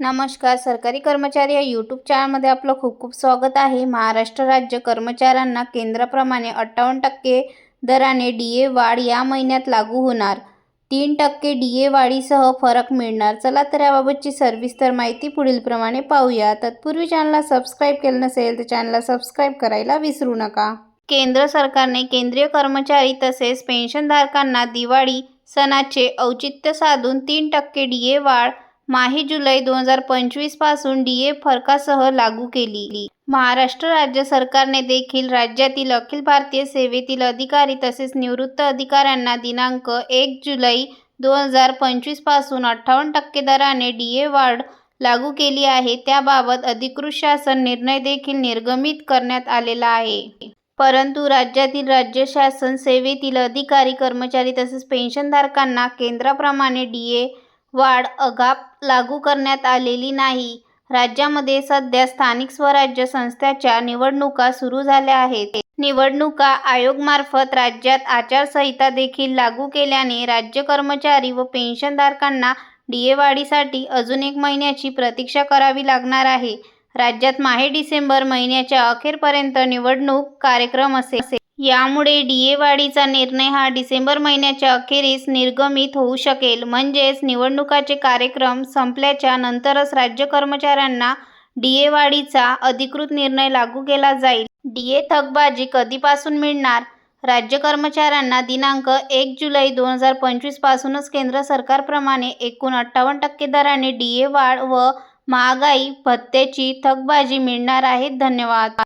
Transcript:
नमस्कार सरकारी कर्मचारी या यूट्यूब चॅनलमध्ये आपलं खूप खूप स्वागत आहे. महाराष्ट्र राज्य कर्मचाऱ्यांना केंद्राप्रमाणे अठ्ठावन्न टक्के दराने डी ए वाढ या महिन्यात लागू होणार. तीन टक्के डी ए वाढीसह फरक मिळणार. चला तर याबाबतची सविस्तर माहिती पुढीलप्रमाणे पाहूया. तत्पूर्वी चॅनलला सबस्क्राईब केलं नसेल तर चॅनलला सबस्क्राईब करायला विसरू नका. केंद्र सरकारने केंद्रीय कर्मचारी तसेच पेन्शनधारकांना दिवाळी सणाचे औचित्य साधून तीन टक्के डी ए वाढ माही जुलै दोन हजार पंचवीसपासून डी ए फरकासह लागू केली. महाराष्ट्र राज्य सरकारने देखील राज्यातील अखिल भारतीय सेवेतील अधिकारी तसेच निवृत्त अधिकाऱ्यांना दिनांक एक जुलै दोन हजार पंचवीसपासून अठ्ठावन्न टक्के दराने डी ए वाढ लागू केली आहे. त्याबाबत अधिकृत शासन निर्णय देखील निर्गमित करण्यात आलेला आहे. परंतु राज्यातील राज्य शासन सेवेतील अधिकारी कर्मचारी तसेच पेन्शनधारकांना केंद्राप्रमाणे डी ए वाढ अद्याप लागू करण्यात आलेली नाही. राज्यामध्ये सध्या स्थानिक स्वराज्य संस्थांच्या निवडणुका सुरू झाल्या आहेत. निवडणुका आयोगमार्फत राज्यात आचारसंहिता देखील लागू केल्याने राज्य कर्मचारी व पेन्शनधारकांना डी अजून एक महिन्याची प्रतीक्षा करावी लागणार आहे. राज्यात माहे डिसेंबर महिन्याच्या अखेरपर्यंत निवडणूक कार्यक्रम असेल. यामुळे डी ए वाढीचा निर्णय हा डिसेंबर महिन्याच्या अखेरीस निर्गमित होऊ शकेल. म्हणजेच निवडणुकाचे कार्यक्रम संपल्याच्या नंतरच राज्य कर्मचाऱ्यांना डी ए वाढीचा अधिकृत निर्णय लागू केला जाईल. डी ए कधीपासून मिळणार? राज्य कर्मचाऱ्यांना दिनांक एक जुलै दोन हजार पंचवीसपासूनच केंद्र सरकारप्रमाणे एकूण अठ्ठावन्न टक्के दराने डी वाढ व महागाई भत्त्याची थकबाजी मिळणार आहे. धन्यवाद.